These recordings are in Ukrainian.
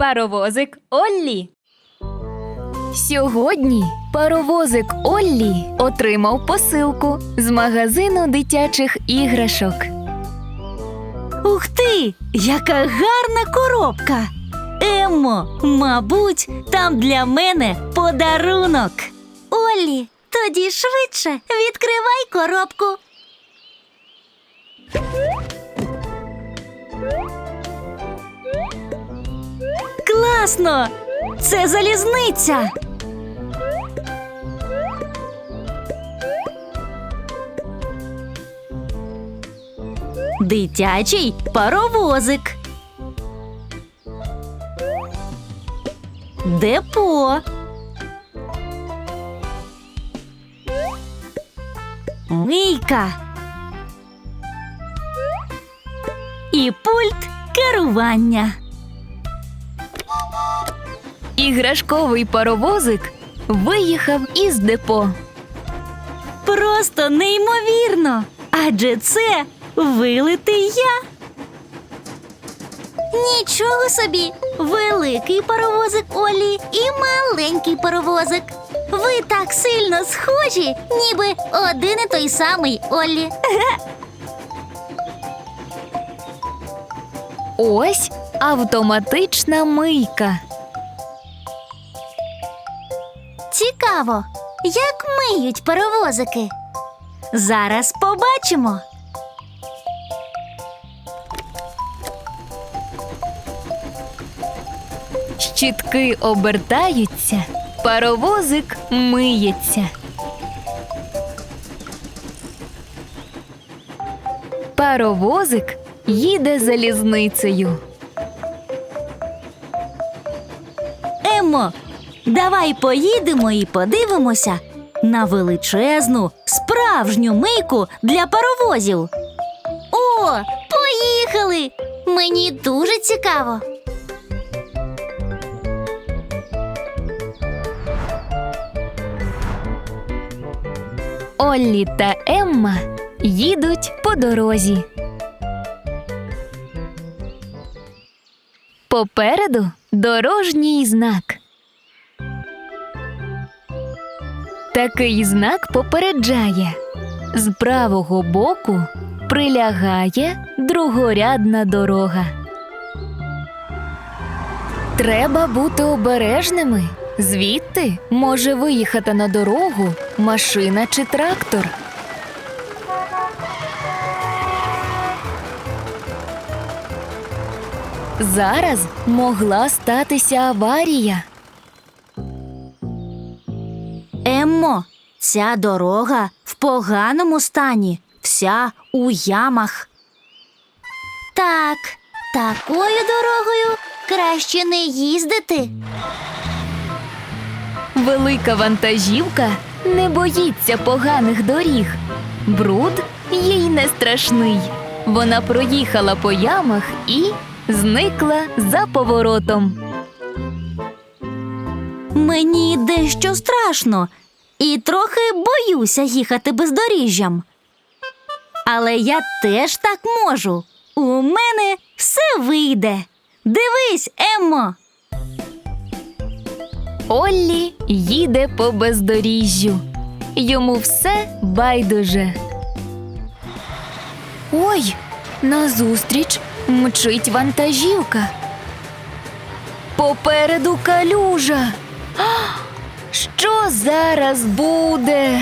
Паровозик Оллі. Сьогодні паровозик Оллі отримав посилку з магазину дитячих іграшок. Ух ти! Яка гарна коробка! Еммо, мабуть, там для мене подарунок. Олі, тоді швидше відкривай коробку. Класно! Це залізниця. Дитячий паровозик. Депо. Мийка. І пульт керування. Іграшковий паровозик виїхав із депо. Просто неймовірно. Адже це вилитий я. Нічого собі. Великий паровозик Олі і маленький паровозик. Ви так сильно схожі, ніби один і той самий Олі. Ось автоматична мийка. Цікаво, як миють паровозики. Зараз побачимо. Щітки обертаються, паровозик миється. Паровозик їде залізницею. Давай поїдемо і подивимося на величезну справжню мийку для паровозів. О, поїхали! Мені дуже цікаво. Оллі та Емма їдуть по дорозі. Попереду дорожній знак. Такий знак попереджає. З правого боку прилягає другорядна дорога. Треба бути обережними. Звідти може виїхати на дорогу машина чи трактор. Зараз могла статися аварія. Еммо, ця дорога в поганому стані, вся у ямах. Так, такою дорогою краще не їздити. Велика вантажівка не боїться поганих доріг. Бруд їй не страшний. Вона проїхала по ямах і зникла за поворотом. Мені дещо страшно і трохи боюся їхати бездоріжжям. Але я теж так можу. У мене все вийде. Дивись, Еммо. Оллі їде по бездоріжжю. Йому все байдуже. Ой, назустріч мчить вантажівка. Попереду калюжа. А, що зараз буде?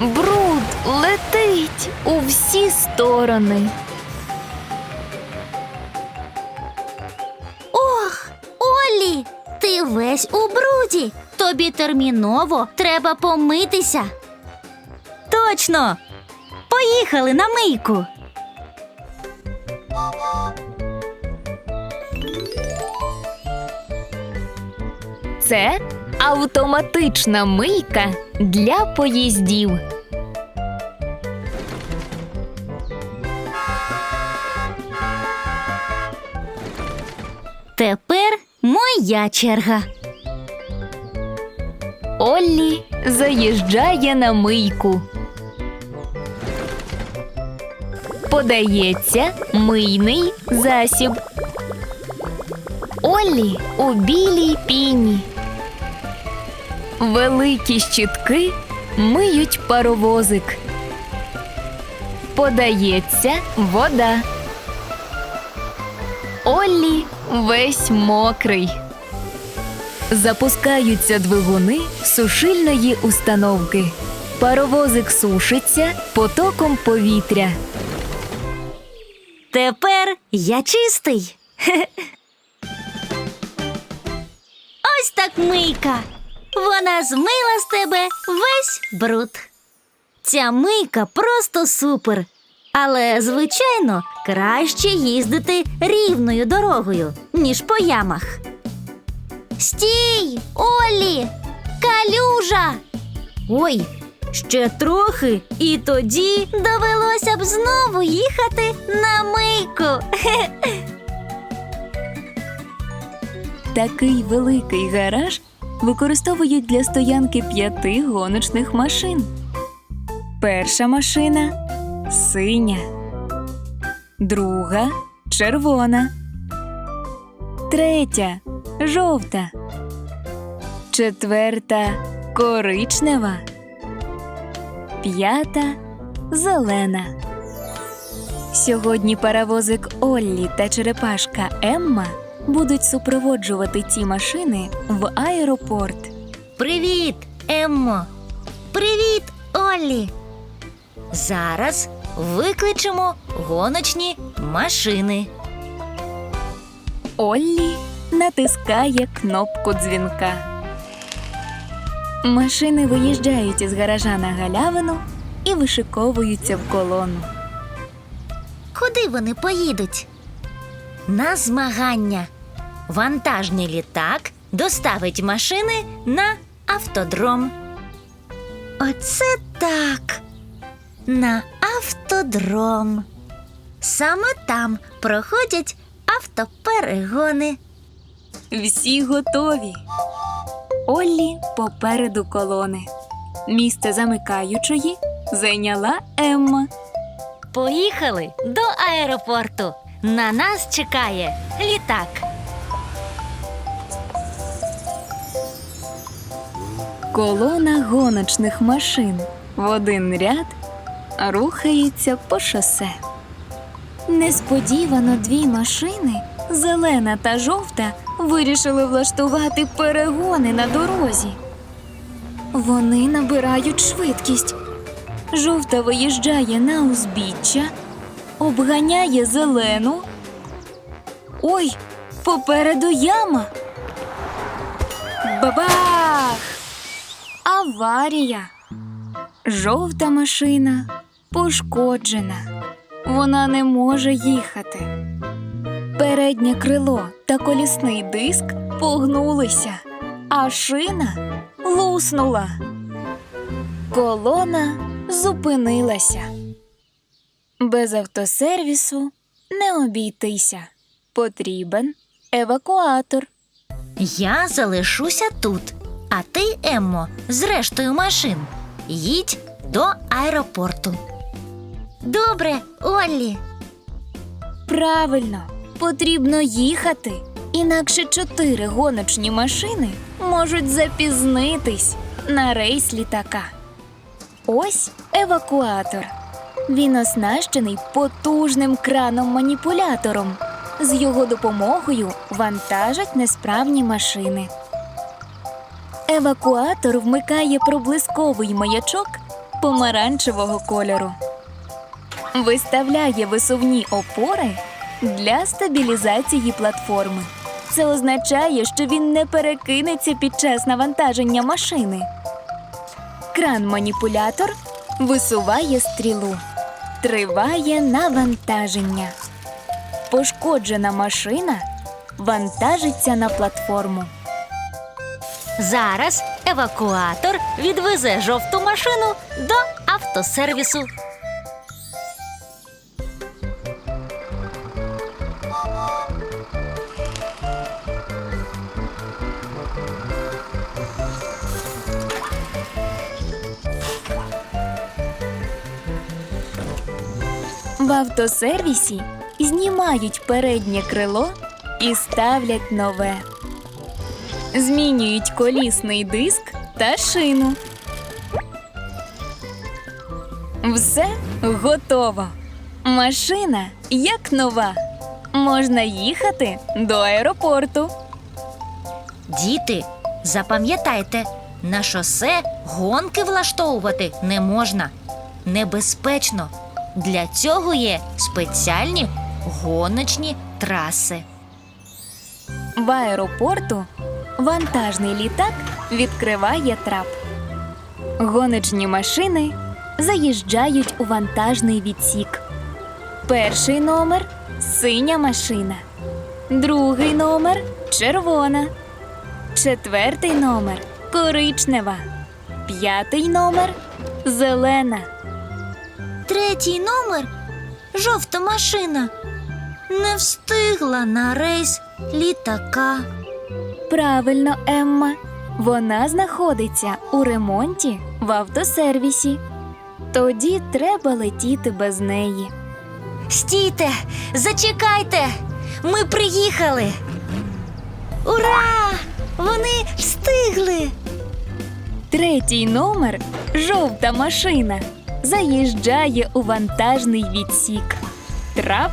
Бруд летить у всі сторони. Ох, Олі, ти весь у бруді. Тобі терміново треба помитися. Точно. Поїхали на мийку. Це автоматична мийка для поїздів. Тепер моя черга. Оллі заїжджає на мийку. Подається мийний засіб. Оллі у білій піні. Великі щітки миють паровозик. Подається вода. Оллі весь мокрий. Запускаються двигуни сушильної установки. Паровозик сушиться потоком повітря. Тепер я чистий. Ось так мийка. Вона змила з тебе весь бруд. Ця мийка просто супер. Але, звичайно, краще їздити рівною дорогою, ніж по ямах. Стій, Олі! Калюжа! Ой, ще трохи, і тоді довелося б знову їхати на мийку. Такий великий гараж використовують для стоянки п'яти гоночних машин. Перша машина синя, друга червона, третя жовта, четверта коричнева, п'ята зелена. Сьогодні паровозик Оллі та черепашка Емма будуть супроводжувати ці машини в аеропорт. Привіт, Еммо. Привіт, Оллі. Зараз викличемо гоночні машини. Оллі натискає кнопку дзвінка. Машини виїжджають із гаража на галявину і вишиковуються в колону. Куди вони поїдуть? На змагання. Вантажний літак доставить машини на автодром. Оце так. На автодром. Саме там проходять автоперегони. Всі готові. Оллі попереду колони. Місце замикаючої зайняла Емма. Поїхали до аеропорту. На нас чекає літак. Колона гоночних машин в один ряд рухається по шосе. Несподівано дві машини, зелена та жовта, вирішили влаштувати перегони на дорозі. Вони набирають швидкість. Жовта виїжджає на узбіччя, обганяє зелену. Ой, попереду яма. Бабах! Аварія. Жовта машина пошкоджена. Вона не може їхати. Переднє крило та колісний диск погнулися, а шина луснула. Колона зупинилася. Без автосервісу не обійтися. Потрібен евакуатор. Я залишуся тут, а ти, Еммо, з рештою машин. Їдь до аеропорту. Добре, Оллі. Правильно, потрібно їхати, інакше чотири гоночні машини можуть запізнитись на рейс літака. Ось евакуатор. Він оснащений потужним краном-маніпулятором. З його допомогою вантажать несправні машини. Евакуатор вмикає проблисковий маячок помаранчевого кольору. Виставляє висувні опори для стабілізації платформи. Це означає, що він не перекинеться під час навантаження машини. Кран-маніпулятор висуває стрілу. Триває навантаження. Пошкоджена машина вантажиться на платформу. Зараз евакуатор відвезе жовту машину до автосервісу. В автосервісі знімають переднє крило і ставлять нове. Змінюють колісний диск та шину. Все готово. Машина як нова. Можна їхати до аеропорту. Діти, запам'ятайте, на шосе гонки влаштовувати не можна. Небезпечно. Для цього є спеціальні гоночні траси. В аеропорту вантажний літак відкриває трап. Гоночні машини заїжджають у вантажний відсік. Перший номер синя машина, другий номер червона, четвертий номер коричнева, п'ятий номер зелена. Третій номер жовта машина. Не встигла на рейс літака. Правильно, Емма. Вона знаходиться у ремонті в автосервісі. Тоді треба летіти без неї. Стійте, зачекайте! Ми приїхали. Ура! Вони встигли! Третій номер жовта машина заїжджає у вантажний відсік. Трап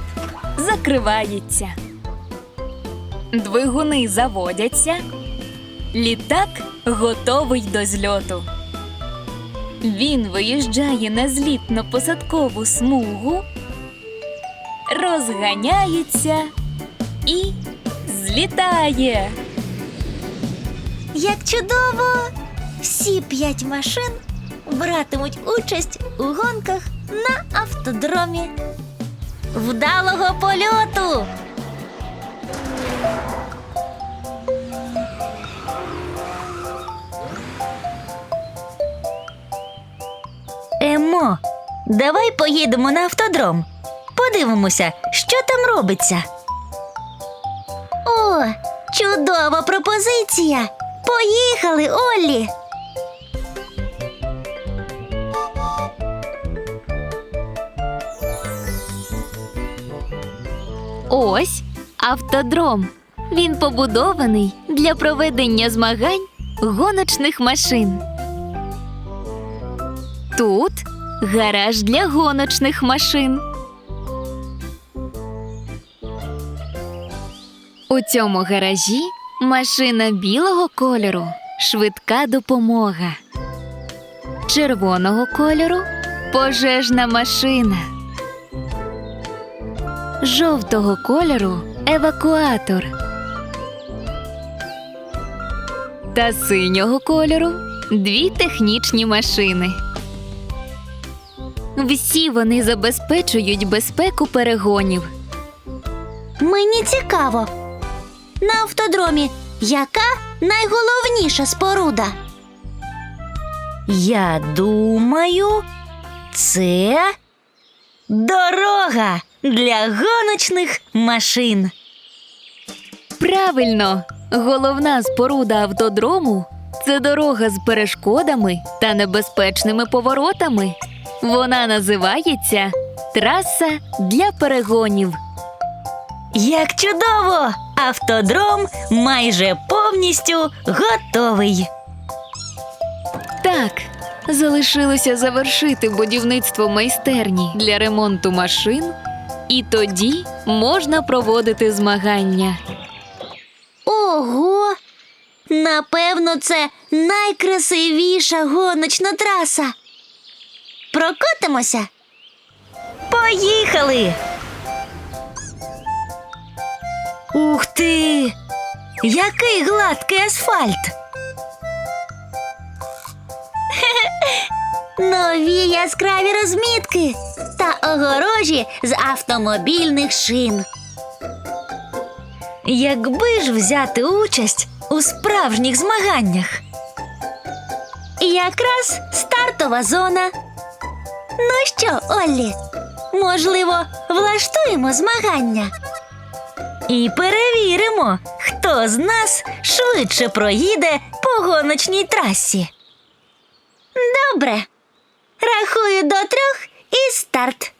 закривається. Двигуни заводяться. Літак готовий до зльоту. Він виїжджає на злітно-посадкову смугу, розганяється і злітає. Як чудово! Всі п'ять машин братимуть участь у гонках на автодромі. Вдалого польоту! Емо, давай поїдемо на автодром. Подивимося, що там робиться. О, чудова пропозиція! Поїхали, Оллі! Ось автодром. Він побудований для проведення змагань гоночних машин. Тут гараж для гоночних машин. У цьому гаражі машина білого кольору, швидка допомога. Червоного кольору пожежна машина жовтого кольору евакуатор. Та синього кольору дві технічні машини. Всі вони забезпечують безпеку перегонів. Мені цікаво. На автодромі яка найголовніша споруда? Я думаю, це дорога для гоночних машин. Правильно, головна споруда автодрому це дорога з перешкодами та небезпечними поворотами. Вона називається траса для перегонів. Як чудово! Автодром майже повністю готовий. Так, залишилося завершити будівництво майстерні для ремонту машин, і тоді можна проводити змагання. Ого! Напевно, це найкрасивіша гоночна траса. Прокотимося. Поїхали! Ух ти! Який гладкий асфальт! Нові яскраві розмітки та огорожі з автомобільних шин. Якби ж взяти участь у справжніх змаганнях. Якраз стартова зона. Ну що, Оллі, можливо, влаштуємо змагання? І перевіримо, хто з нас швидше проїде по гоночній трасі. Добре. Рахую до трьох і старт.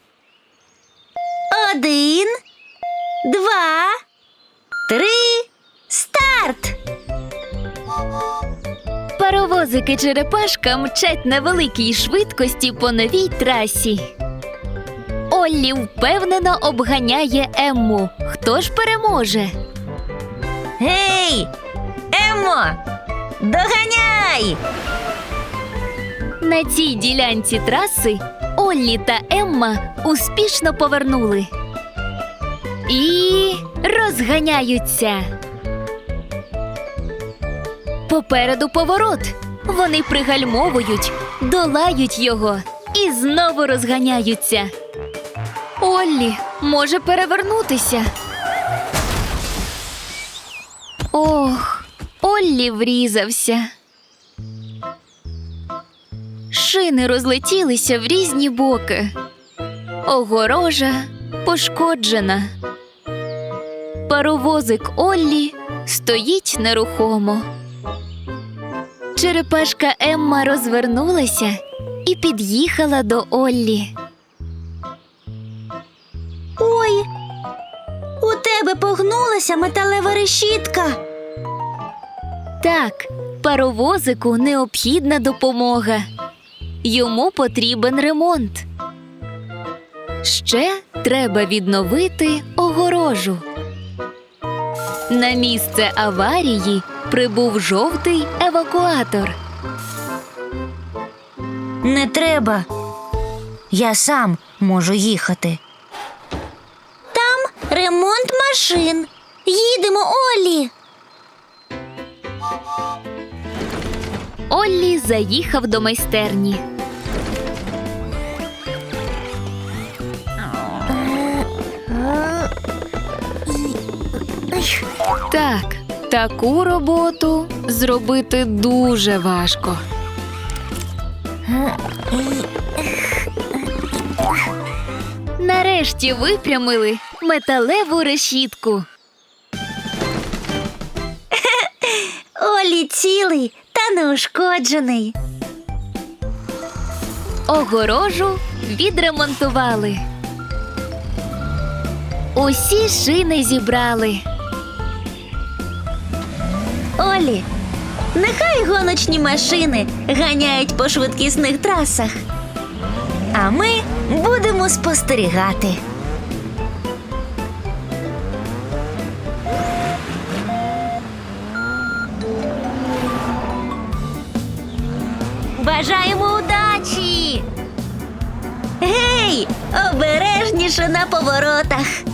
Один, два, Три. Старт! Паровозики черепашка мчать на великій швидкості по новій трасі. Оллі впевнено обганяє Емму. Хто ж переможе? Гей! Емо! Доганяй! На цій ділянці траси Оллі та Емма успішно повернули і розганяються. Попереду поворот. Вони пригальмовують, долають його і знову розганяються. Оллі може перевернутися. Ох, Оллі врізався. Шини розлетілися в різні боки. Огорожа пошкоджена. Паровозик Оллі стоїть нерухомо. Черепашка Емма розвернулася і під'їхала до Оллі. Ой! У тебе погнулася металева решітка. Так, паровозику необхідна допомога. Йому потрібен ремонт. Ще треба відновити огорожу. На місце аварії прибув жовтий евакуатор. Не треба. Я сам можу їхати. Там ремонт машин. Їдемо, Олі. Оллі заїхав до майстерні. Так, таку роботу зробити дуже важко. Нарешті випрямили металеву решітку. Олі цілий та неушкоджений. Огорожу відремонтували. Усі шини зібрали. Олі, нехай гоночні машини ганяють по швидкісних трасах. А ми будемо спостерігати. Бажаємо удачі! Гей, обережніше на поворотах.